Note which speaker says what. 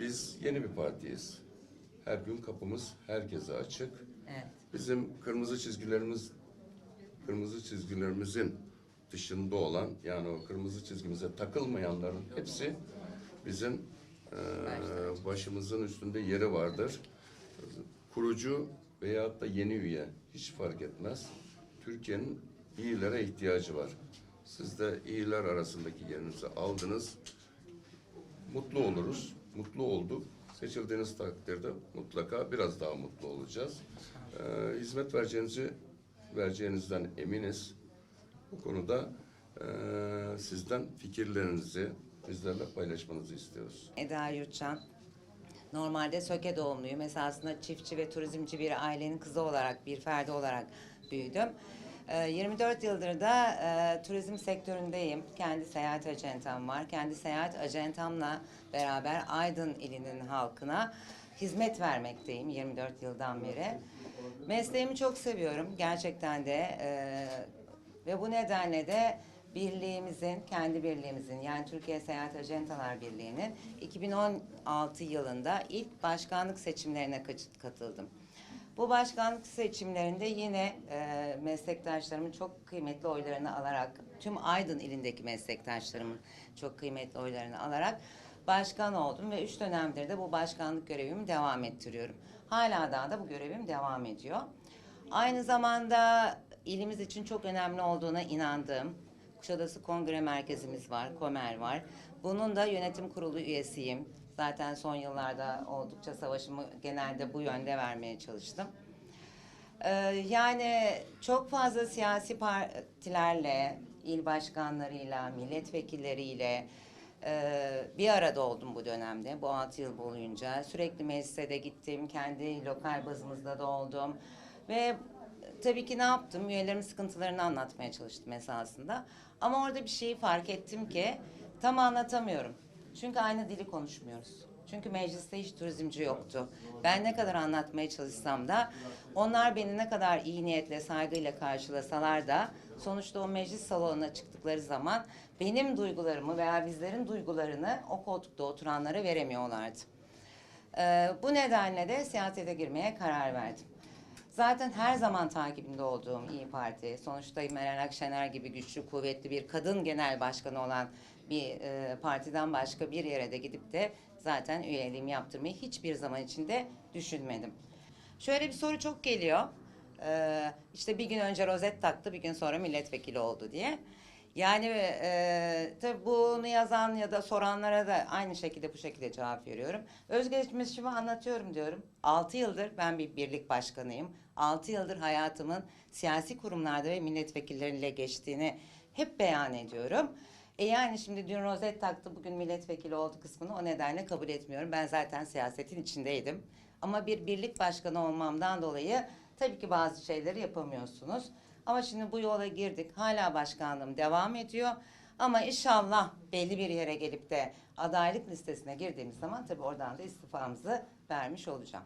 Speaker 1: Biz yeni bir partiyiz. Her gün kapımız herkese açık.
Speaker 2: Evet.
Speaker 1: Bizim kırmızı çizgilerimiz, kırmızı çizgilerimizin dışında olan, yani o kırmızı çizgimize takılmayanların hepsi bizim eee, başımızın üstünde yeri vardır. Kurucu veyahut da yeni üye hiç fark etmez. Türkiye'nin iyilere ihtiyacı var. Siz de iyiler arasındaki yerinizi aldınız. Mutlu oluruz. Mutlu olduk. Seçildiğiniz takdirde mutlaka biraz daha mutlu olacağız. Ee, hizmet vereceğinizi vereceğinizden eminiz. Bu konuda e, sizden fikirlerinizi bizlerle paylaşmanızı istiyoruz.
Speaker 2: Eda Yurtcan. Normalde Söke doğumluyum. Esasında çiftçi ve turizmci bir ailenin kızı olarak, bir ferdi olarak büyüdüm. Ee, 24 yıldır da e, turizm sektöründeyim. Kendi seyahat acentam var. Kendi seyahat acentamla beraber Aydın ilinin halkına hizmet vermekteyim 24 yıldan beri. Mesleğimi çok seviyorum gerçekten de e, ve bu nedenle de birliğimizin, kendi birliğimizin yani Türkiye Seyahat Ajantalar Birliği'nin 2016 yılında ilk başkanlık seçimlerine katıldım. Bu başkanlık seçimlerinde yine e, meslektaşlarımın çok kıymetli oylarını alarak, tüm Aydın ilindeki meslektaşlarımın çok kıymetli oylarını alarak başkan oldum ve üç dönemdir de bu başkanlık görevimi devam ettiriyorum. Hala daha da bu görevim devam ediyor. Aynı zamanda ilimiz için çok önemli olduğuna inandığım Kuşadası Kongre Merkezimiz var, KOMER var. Bunun da yönetim kurulu üyesiyim. Zaten son yıllarda oldukça savaşımı genelde bu yönde vermeye çalıştım. Ee, yani çok fazla siyasi partilerle, il başkanlarıyla, milletvekilleriyle e, bir arada oldum bu dönemde. Bu altı yıl boyunca sürekli meclise de gittim. Kendi lokal bazımızda da oldum. Ve tabii ki ne yaptım? Üyelerimin sıkıntılarını anlatmaya çalıştım esasında. Ama orada bir şeyi fark ettim ki tam anlatamıyorum. Çünkü aynı dili konuşmuyoruz. Çünkü mecliste hiç turizmci yoktu. Ben ne kadar anlatmaya çalışsam da onlar beni ne kadar iyi niyetle, saygıyla karşılasalar da sonuçta o meclis salonuna çıktıkları zaman benim duygularımı veya bizlerin duygularını o koltukta oturanlara veremiyorlardı. Ee, bu nedenle de siyasete girmeye karar verdim. Zaten her zaman takibinde olduğum İyi Parti, sonuçta Meral Akşener gibi güçlü, kuvvetli bir kadın genel başkanı olan bir e, partiden başka bir yere de gidip de zaten üyeliğimi yaptırmayı hiçbir zaman içinde düşünmedim. Şöyle bir soru çok geliyor. Ee, işte bir gün önce rozet taktı, bir gün sonra milletvekili oldu diye. Yani e, tabii bunu yazan ya da soranlara da aynı şekilde bu şekilde cevap veriyorum. Özgeçmişimi anlatıyorum diyorum. 6 yıldır ben bir birlik başkanıyım. 6 yıldır hayatımın siyasi kurumlarda ve milletvekilleriyle geçtiğini hep beyan ediyorum. E yani şimdi dün rozet taktı bugün milletvekili oldu kısmını o nedenle kabul etmiyorum. Ben zaten siyasetin içindeydim. Ama bir birlik başkanı olmamdan dolayı tabii ki bazı şeyleri yapamıyorsunuz. Ama şimdi bu yola girdik. Hala başkanlığım devam ediyor. Ama inşallah belli bir yere gelip de adaylık listesine girdiğimiz zaman tabii oradan da istifamızı vermiş olacağım.